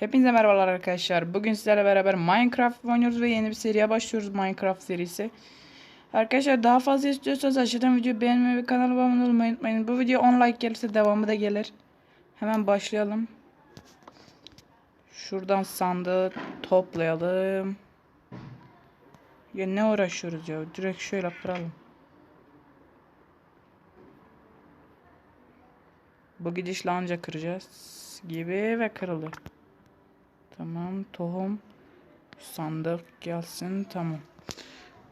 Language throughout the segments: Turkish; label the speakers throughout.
Speaker 1: Hepinize merhabalar arkadaşlar. Bugün sizlerle beraber Minecraft oynuyoruz ve yeni bir seriye başlıyoruz Minecraft serisi. Arkadaşlar daha fazla istiyorsanız aşağıdan videoyu beğenmeyi ve kanalıma abone olmayı unutmayın. Bu video 10 like gelirse devamı da gelir. Hemen başlayalım. Şuradan sandığı toplayalım. Ya ne uğraşıyoruz ya? Direkt şöyle kıralım. Bu gidişle anca kıracağız gibi ve kırıldı. Tamam tohum sandık gelsin tamam.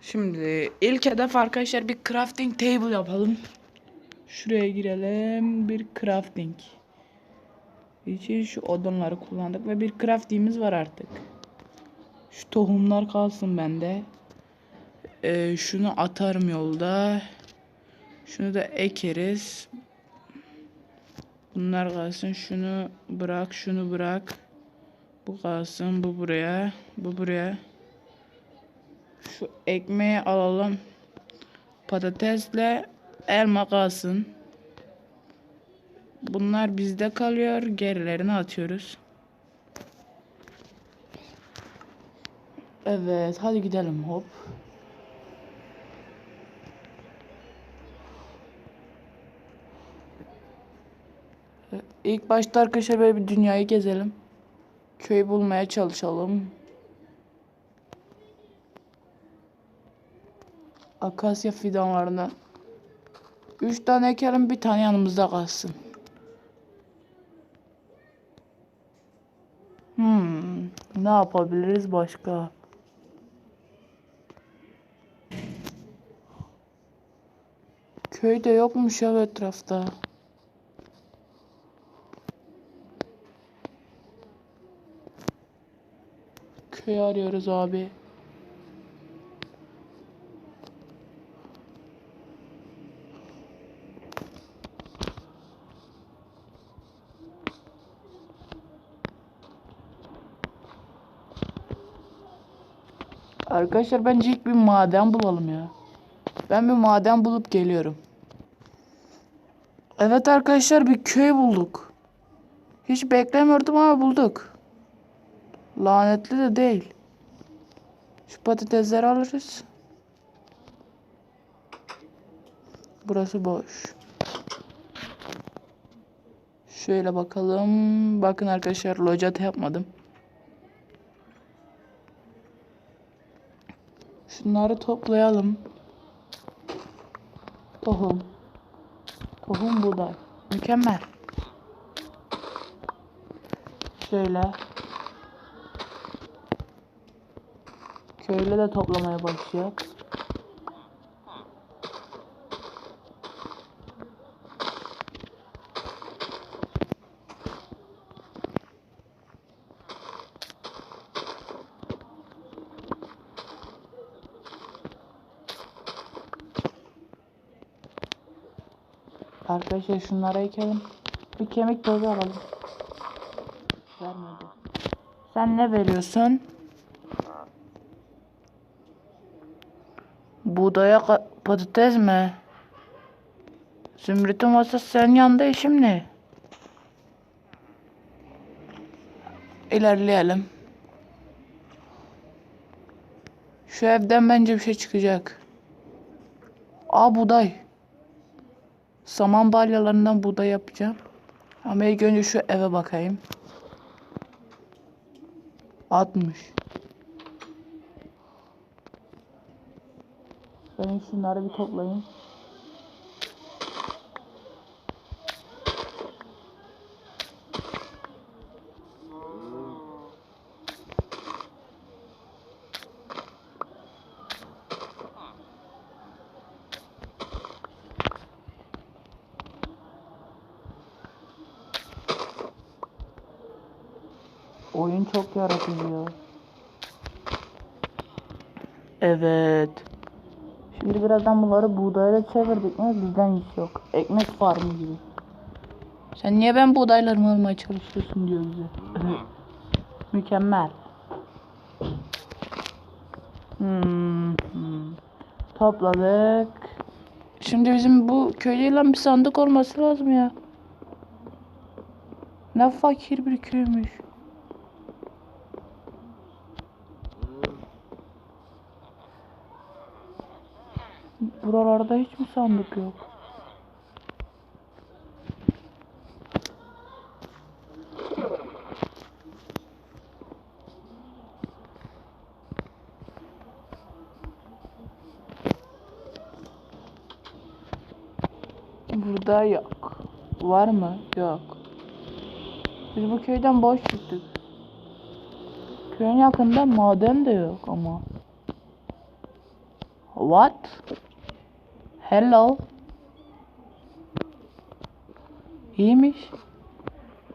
Speaker 1: Şimdi ilk hedef arkadaşlar bir crafting table yapalım. Şuraya girelim bir crafting. için şu odunları kullandık ve bir craftingimiz var artık. Şu tohumlar kalsın bende. Ee, şunu atarım yolda. Şunu da ekeriz. Bunlar kalsın. Şunu bırak, şunu bırak. Bu kalsın, bu buraya, bu buraya. Şu ekmeği alalım. Patatesle elma kalsın. Bunlar bizde kalıyor. Gerilerini atıyoruz. Evet, hadi gidelim hop. İlk başta arkadaşlar böyle bir dünyayı gezelim. Köy bulmaya çalışalım. Akasya fidanlarını. Üç tane ekelim bir tane yanımızda kalsın. Hmm, ne yapabiliriz başka? Köyde yokmuş ya etrafta. Köy arıyoruz abi. Arkadaşlar bence ilk bir maden bulalım ya. Ben bir maden bulup geliyorum. Evet arkadaşlar bir köy bulduk. Hiç beklemiyordum ama bulduk. Lanetli de değil. Şu patatesleri alırız. Burası boş. Şöyle bakalım. Bakın arkadaşlar locata yapmadım. Şunları toplayalım. Tohum. Tohum buğday. Mükemmel. Şöyle. Köylü de toplamaya başlayacak. Arkadaşlar şunlara ekelim. Bir kemik tozu alalım. Vermedi. Sen ne veriyorsun? Buğdaya patates mi? Zümrüt'ün masası senin yanında şimdi. İlerleyelim. Şu evden bence bir şey çıkacak. Aa buğday. Saman balyalarından buğday yapacağım. Ama ilk önce şu eve bakayım. 60. Ben şunları bir toplayayım. Oyun çok yaratıcı ya. Evet. Şimdi birazdan bunları buğdayla çevirdik mi bizden iş yok. Ekmek farmı gibi. Sen niye ben buğdaylarımı almaya çalışıyorsun diyor bize. Mükemmel. Hmm, hmm. Topladık. Şimdi bizim bu köyde bir sandık olması lazım ya. Ne fakir bir köymüş. Buralarda hiç mi sandık yok? Burada yok. Var mı? Yok. Biz bu köyden boş çıktık. Köyün yakında maden de yok ama. What? Hello. İyiymiş.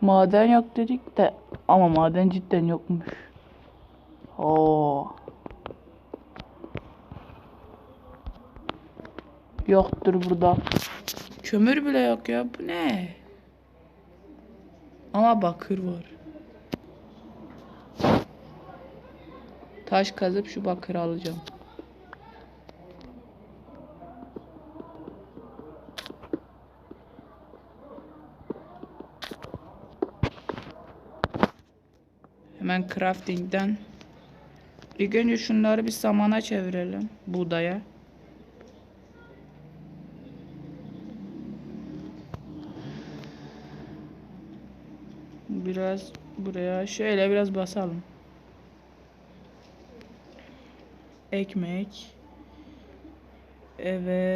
Speaker 1: Maden yok dedik de ama maden cidden yokmuş. Oo. Yoktur burada. Kömür bile yok ya. Bu ne? Ama bakır var. Taş kazıp şu bakırı alacağım. Hemen crafting'den. İlk önce şunları bir samana çevirelim. Buğdaya. Biraz buraya şöyle biraz basalım. Ekmek. Evet.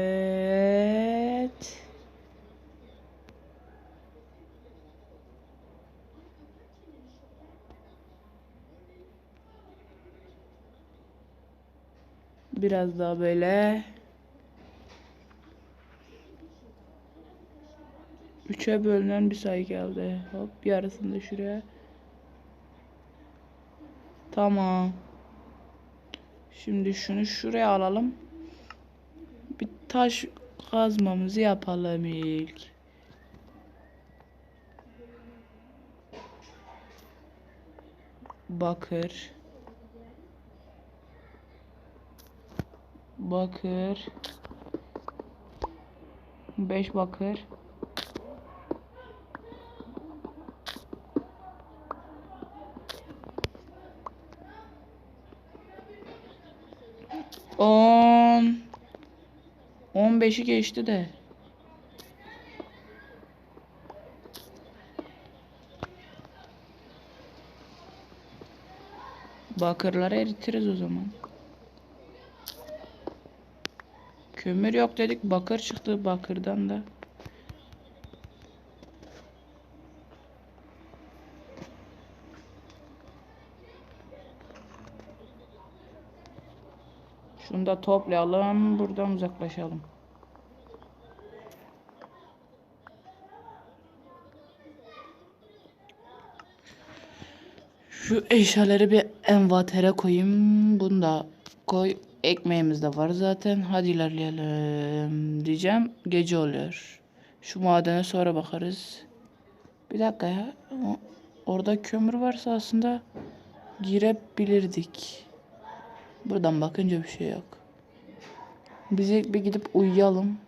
Speaker 1: Biraz daha böyle. Üçe bölünen bir sayı geldi. Hop yarısını da şuraya. Tamam. Şimdi şunu şuraya alalım. Bir taş kazmamızı yapalım ilk. Bakır. Bakır. Beş bakır. On. On beşi geçti de. Bakırları eritiriz o zaman. Kömür yok dedik. Bakır çıktı bakırdan da. Şunu da toplayalım. Buradan uzaklaşalım. Şu eşyaları bir envatere koyayım. Bunu da koy. Ekmeğimiz de var zaten. Hadi ilerleyelim diyeceğim. Gece oluyor. Şu madene sonra bakarız. Bir dakika ya. Orada kömür varsa aslında girebilirdik. Buradan bakınca bir şey yok. Biz ilk bir gidip uyuyalım.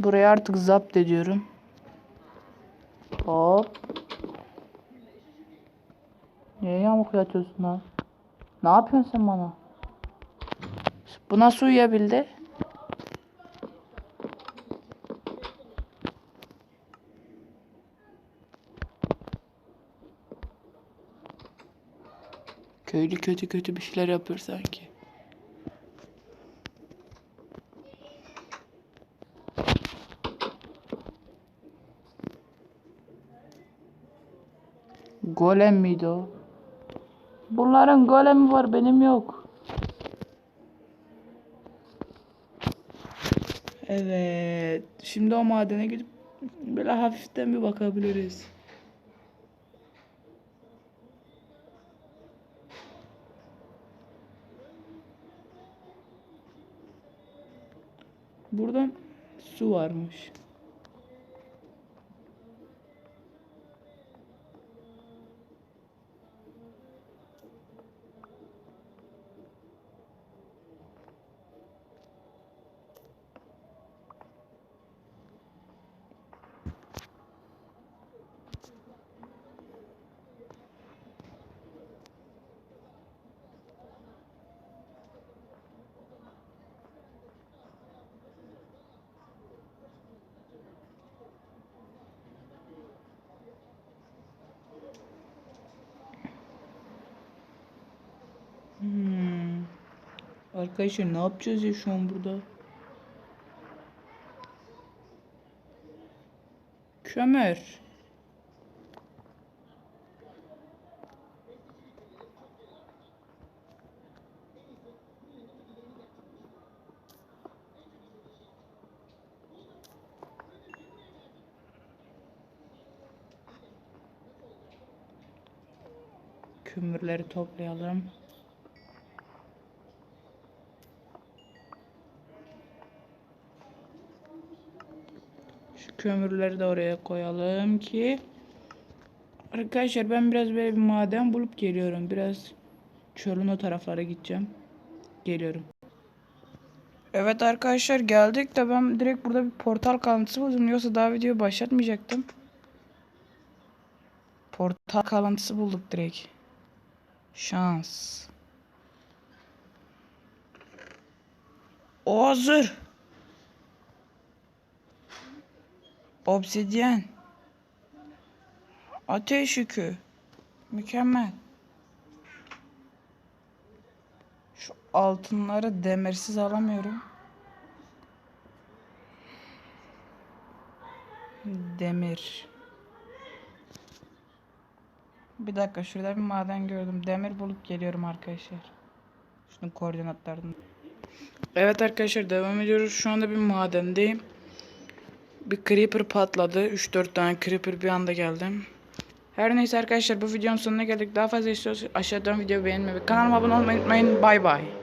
Speaker 1: Burayı artık zapt ediyorum. Hop. Niye yamuk yatıyorsun lan? Ne yapıyorsun sen bana? Bu nasıl uyuyabildi? Köylü kötü kötü bir şeyler yapıyor sanki. Golem miydi o? Bunların golemi var benim yok. Evet. Şimdi o madene gidip böyle hafiften bir bakabiliriz. Buradan su varmış. Hmm. Arkadaşlar ne yapacağız ya şu an burada? Kömür. Kömürleri toplayalım. Kömürleri de oraya koyalım ki Arkadaşlar ben biraz böyle bir maden bulup geliyorum. Biraz çölün o taraflara gideceğim. Geliyorum. Evet arkadaşlar geldik de ben direkt burada bir portal kalıntısı buldum. Yoksa daha video başlatmayacaktım. Portal kalıntısı bulduk direkt. Şans. O hazır. Obsidyen. Ateş yükü. Mükemmel. Şu altınları demirsiz alamıyorum. Demir. Bir dakika şurada bir maden gördüm. Demir bulup geliyorum arkadaşlar. Şunun koordinatlarını. Evet arkadaşlar devam ediyoruz. Şu anda bir madendeyim. Bir creeper patladı. 3-4 tane creeper bir anda geldim. Her neyse arkadaşlar bu videonun sonuna geldik. Daha fazla istiyorsanız aşağıdan video beğenmeyi kanalıma abone olmayı unutmayın. Bay bay.